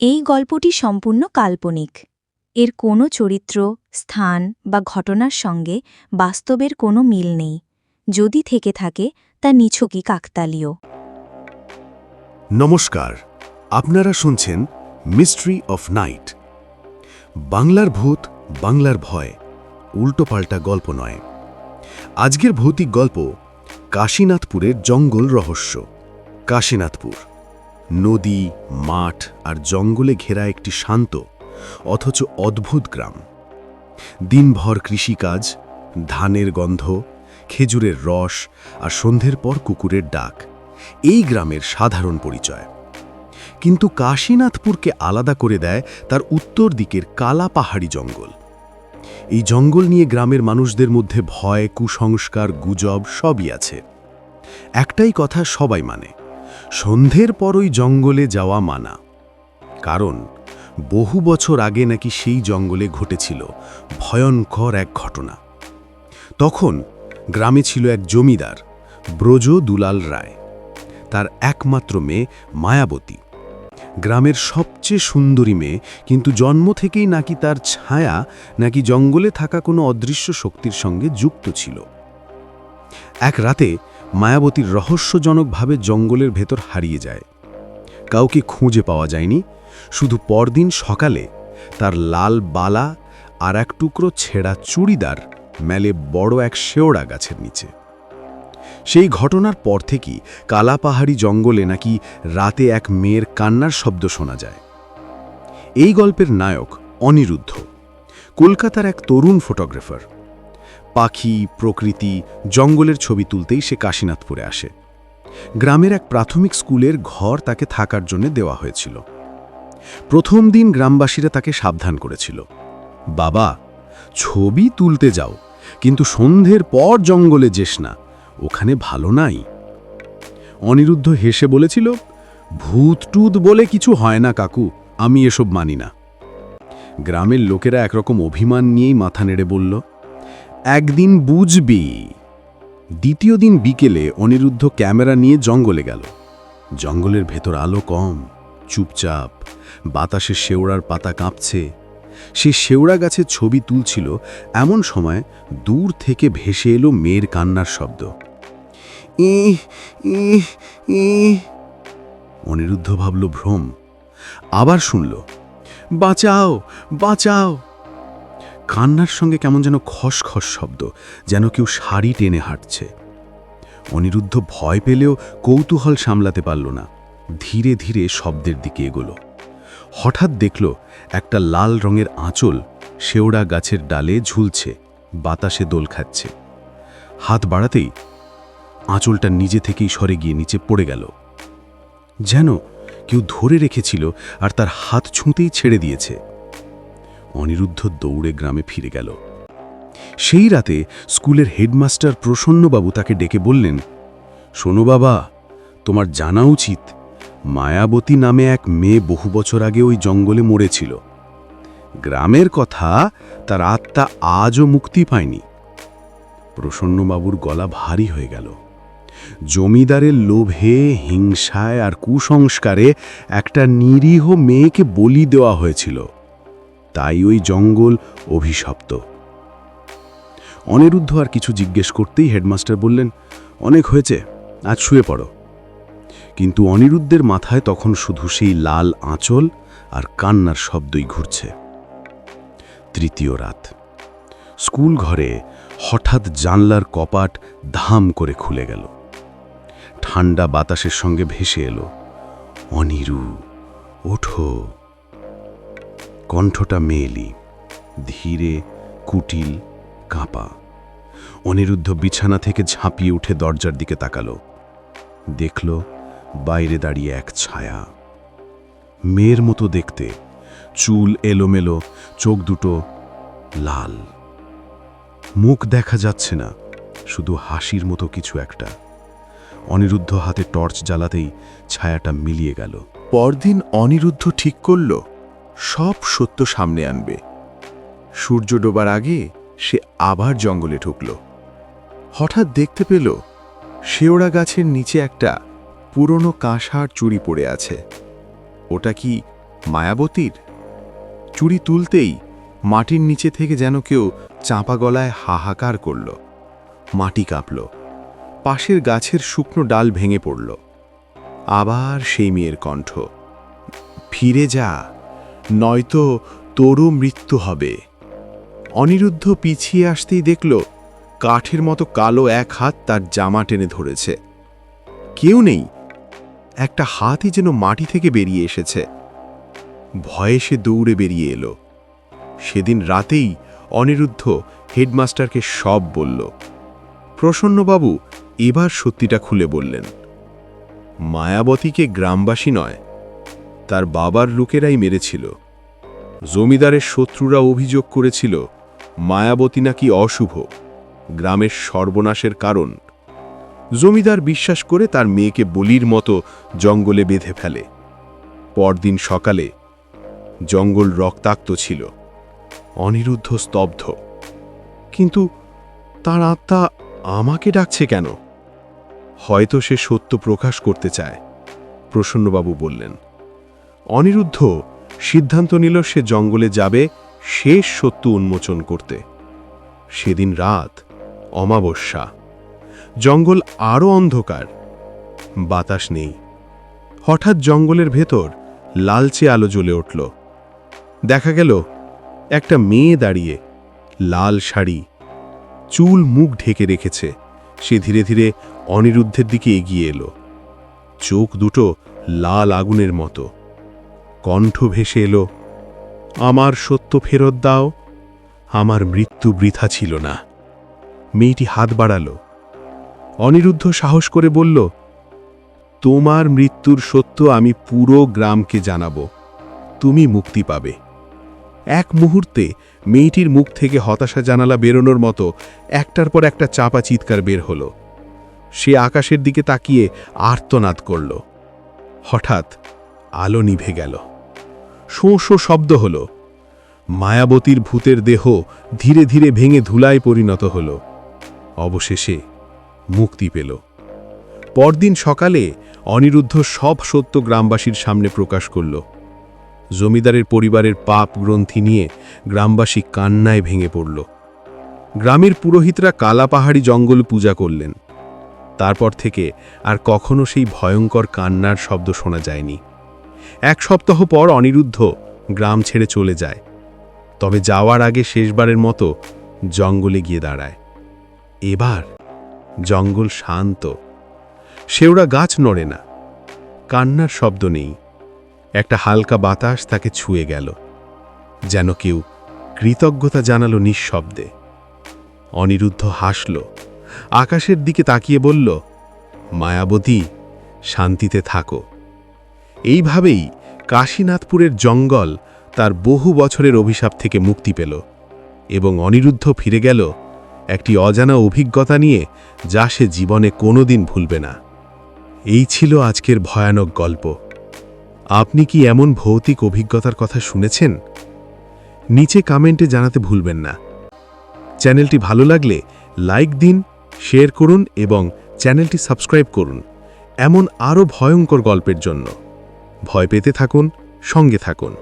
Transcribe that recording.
এই গল্পটি সম্পূর্ণ কাল্পনিক। এর কোনো চরিত্র, স্থান বা ঘটনার সঙ্গে বাস্তবের কোনো মিল নেই। যদি থেকে থাকে, তা নিছকই কাকতালীয়। নমস্কার, আপনারা শুনছেন মিস্ট্রি অফ নাইট বাংলার ভূত, বাংলার ভয়, উল্টোপাল্টা গল্প নয়। আজকের ভৌতিক গল্প কাশীনাথপুরের জঙ্গল রহস্য। কাশীনাথপুর, নদী, মাঠ আর জঙ্গলে ঘেরা একটি শান্ত অথচ অদ্ভুত গ্রাম। দিনভর কৃষিকাজ, ধানের গন্ধ, খেজুরের রস আর সন্ধ্যের পর কুকুরের ডাক, এই গ্রামের সাধারণ পরিচয়। কিন্তু কাশীনাথপুরকে আলাদা করে দেয় তার উত্তর দিকের কালা পাহাড়ি জঙ্গল। এই জঙ্গল নিয়ে গ্রামের মানুষদের মধ্যে ভয়, কুসংস্কার, গুজব সবই আছে। একটাই কথা সবাই মানে সন্ধ্যের পর ওই জঙ্গলে যাওয়া মানা। কারণ, বহু বছর আগে নাকি সেই জঙ্গলে ঘটেছিল ভয়ঙ্কর এক ঘটনা। তখন গ্রামে ছিল এক জমিদার ব্রজ দুলাল রায়। তার একমাত্র মেয়ে মায়াবতী। গ্রামের সবচেয়ে সুন্দরী মেয়ে, কিন্তু জন্ম থেকেই নাকি তার ছায়া, নাকি জঙ্গলে থাকা কোনো অদৃশ্য শক্তির সঙ্গে যুক্ত ছিল। এক রাতে মায়াবতীর রহস্যজনকভাবে জঙ্গলের ভেতর হারিয়ে যায়। কাউকে খুঁজে পাওয়া যায়নি, শুধু পরদিন সকালে তার লাল বালা আর এক টুকরো ছেঁড়া চুড়িদার মেলে বড় এক শেওড়া গাছের নিচে। সেই ঘটনার পর থেকেই কালাপাহাড়ি জঙ্গলে নাকি রাতে এক মেয়ের কান্নার শব্দ শোনা যায়। এই গল্পের নায়ক অনিরুদ্ধ, কলকাতার এক তরুণ ফটোগ্রাফার। পাখি, প্রকৃতি, জঙ্গলের ছবি তুলতেই সে কাশীনাথপুরে আসে। গ্রামের এক প্রাথমিক স্কুলের ঘর তাকে থাকার জন্য দেওয়া হয়েছিল। প্রথম দিন গ্রামবাসীরা তাকে সাবধান করেছিল। বাবা, ছবি তুলতে যাও, কিন্তু সন্ধ্যের পর জঙ্গলে যেস না ওখানে ভালো নাই। অনিরুদ্ধ হেসে বলেছিল ভূত টুত বলে কিছু হয় না, কাকু, আমি এসব মানি না। গ্রামের লোকেরা একরকম অভিমান নিয়েই মাথা নেড়ে বলল, একদিন বুঝবি। দ্বিতীয় দিন বিকেলে অনিরুদ্ধ ক্যামেরা নিয়ে জঙ্গলে গেল। জঙ্গলের ভেতর আলো কম, চুপচাপ, বাতাসে শেওড়ার পাতা কাঁপছে। সে শেওড়া গাছের ছবি তুলছিল, এমন সময় দূর থেকে ভেসে এলো মেয়ের কান্নার শব্দ। অনিরুদ্ধ ভাবল, ভ্রম। আবার শুনল, বাঁচাও বাঁচাও। কান্নার সঙ্গে কেমন যেন খসখস শব্দ, যেন কেউ শাড়ি টেনে হাঁটছে। অনিরুদ্ধ ভয় পেলেও কৌতূহল সামলাতে পারল না। ধীরে ধীরে শব্দের দিকে এগোল। হঠাৎ দেখল, একটা লাল রঙের আঁচল শেওড়া গাছের ডালে ঝুলছে, বাতাসে দোল খাচ্ছে। হাত বাড়াতেই আঁচলটা নিজে থেকেই সরে গিয়ে নিচে পড়ে গেল। যেন কেউ ধরে রেখেছিল আর তার হাত ছুঁতেই ছেড়ে দিয়েছে। অনিরুদ্ধ দৌড়ে গ্রামে ফিরে গেল। সেই রাতে স্কুলের হেডমাস্টার প্রসন্নবাবু তাকে ডেকে বললেন, শোনো বাবা, তোমার জানা উচিত, মায়াবতী নামে এক মেয়ে বহু বছর আগে ওই জঙ্গলে মরেছিল। গ্রামের কথা তার আত্মা আজও মুক্তি পায়নি। প্রসন্নবাবুর গলা ভারী হয়ে গেল। জমিদারের লোভে, হিংসায় আর কুসংস্কারে একটা নিরীহ মেয়েকে বলি দেওয়া হয়েছিল। তাই ওই জঙ্গল অভিশপ্ত। অনিরুদ্ধ আর কিছু জিজ্ঞেস করতেই হেডমাস্টার বললেন, অনেক হয়েছে, আজ শুয়ে পড়ো। কিন্তু অনিরুদ্ধের মাথায় তখন শুধু সেই লাল আঁচল আর কান্নার শব্দই ঘুরছে। তৃতীয় রাত। স্কুল ঘরে হঠাৎ জানলার কপাট ধাম করে খুলে গেল। ঠান্ডা বাতাসের সঙ্গে ভেসে এলো। অনিরু, ওঠো। কণ্ঠটা মেয়েলি, ধীরে, কুটিল, কাঁপা। অনিরুদ্ধ বিছানা থেকে ঝাঁপিয়ে উঠে দরজার দিকে তাকালো। দেখল বাইরে দাঁড়িয়ে এক ছায়া। মেয়ের মতো দেখতে, চুল এলোমেলো, চোখ দুটো লাল। মুখ দেখা যাচ্ছে না, শুধু হাসির মতো কিছু একটা। অনিরুদ্ধ হাতে টর্চ জ্বালাতেই ছায়াটা মিলিয়ে গেল। পরদিন অনিরুদ্ধ ঠিক করল, সব সত্য সামনে আনবে। সূর্য ডোবার আগে সে আবার জঙ্গলে ঢুকল। হঠাৎ দেখতে পেল, শেওড়া গাছের নিচে একটা পুরনো কাঁসার চুড়ি পড়ে আছে। ওটা কি মায়াবতীর? চুড়ি তুলতেই মাটির নিচে থেকে যেন কেউ চাঁপা গলায় হাহাকার করল। মাটি কাঁপল। পাশের গাছের শুকনো ডাল ভেঙে পড়ল। আবার সেই মেয়ের কণ্ঠ, ফিরে যা, নয়তো তোরও মৃত্যু হবে। অনিরুদ্ধ পিছিয়ে আসতেই দেখল, কাঠের মতো কালো এক হাত তার জামা টেনে ধরেছে। কেউ নেই, একটা হাতই যেন মাটি থেকে বেরিয়ে এসেছে। ভয়ে সে দৌড়ে বেরিয়ে এলো। সেদিন রাতেই অনিরুদ্ধ হেডমাস্টারকে সব বলল। প্রসন্নবাবু এবার সত্যিটা খুলে বললেন, মায়াবতীকে গ্রামবাসী নয়, তার বাবার লোকেরাই মেরেছিল। জমিদারের শত্রুরা অভিযোগ করেছিল, মায়াবতী নাকি অশুভ, গ্রামের সর্বনাশের কারণ। জমিদার বিশ্বাস করে তার মেয়েকে বলির মতো জঙ্গলে বেঁধে ফেলে। পরদিন সকালে জঙ্গল রক্তাক্ত ছিল, অনিরুদ্ধ স্তব্ধ। কিন্তু তার আত্মা আমাকে ডাকছে কেন? হয়তো সে সত্য প্রকাশ করতে চায়। প্রসন্নবাবু বললেন, অনিরুদ্ধ, সিদ্ধান্ত নিল সে জঙ্গলে যাবে শেষ সত্য উন্মোচন করতে। সেদিন রাত, অমাবস্যা। জঙ্গল আরও অন্ধকার। বাতাস নেই। হঠাৎ জঙ্গলের ভেতর লালচে আলো জ্বলে উঠল। দেখা গেল, একটা মেয়ে দাঁড়িয়ে, লাল শাড়ি, চুল মুখ ঢেকে রেখেছে। সে ধীরে ধীরে অনিরুদ্ধের দিকে এগিয়ে এলো। চোখ দুটো লাল আগুনের মতো। কণ্ঠ ভেসে এলো, আমার সত্য ফেরত দাও, আমার মৃত্যু বৃথা ছিল না। মেয়েটি হাত বাড়ালো। অনিরুদ্ধ সাহস করে বলল, তোমার মৃত্যুর সত্য আমি পুরো গ্রামকে জানাব। তুমি মুক্তি পাবে। এক মুহূর্তে মেয়েটির মুখ থেকে হতাশা জানালা বেরোনোর মতো একটার পর একটা চাপা চিৎকার বের হলো। সে আকাশের দিকে তাকিয়ে আর্তনাদ করল। হঠাৎ আলো নিভে গেল। শোঁ শোঁ শব্দ হল। মায়াবতীর ভূতের দেহ ধীরে ধীরে ভেঙে ধুলায় পরিণত হল। অবশেষে মুক্তি পেল। পরদিন সকালে অনিরুদ্ধ সব সত্য গ্রামবাসীর সামনে প্রকাশ করল। জমিদারের পরিবারের পাপ গ্রন্থি নিয়ে গ্রামবাসী কান্নায় ভেঙে পড়ল। গ্রামের পুরোহিতরা কালা পাহাড়ি জঙ্গল পূজা করলেন। তারপর থেকে আর কখনো সেই ভয়ঙ্কর কান্নার শব্দ শোনা যায়নি। এক সপ্তাহ পর অনিরুদ্ধ গ্রাম ছেড়ে চলে যায়। তবে যাওয়ার আগে শেষবারের মতো জঙ্গলে গিয়ে দাঁড়ায়। এবার জঙ্গল শান্ত। শেওড়া গাছ নড়ে না। কান্নার শব্দ নেই। একটা হালকা বাতাস তাকে ছুঁয়ে গেল, যেন কেউ কৃতজ্ঞতা জানালো নিঃশব্দে। অনিরুদ্ধ হাসল, আকাশের দিকে তাকিয়ে বলল, মায়াবতী, শান্তিতে থাকো। এইভাবেই কাশীনাথপুরের জঙ্গল তার বহু বছরের অভিশাপ থেকে মুক্তি পেল এবং অনিরুদ্ধ ফিরে গেল একটি অজানা অভিজ্ঞতা নিয়ে যা সে জীবনে কোনোদিন ভুলবে না। এই ছিল আজকের ভয়ানক গল্প। আপনি কি এমন ভৌতিক অভিজ্ঞতার কথা শুনেছেন? নিচে কমেন্টে জানাতে ভুলবেন না। চ্যানেলটি ভালো লাগলে লাইক দিন, শেয়ার করুন এবং চ্যানেলটি সাবস্ক্রাইব করুন। এমন আরও ভয়ঙ্কর গল্পের জন্য। ভয় পেতে থাকুন, সঙ্গে থাকুন।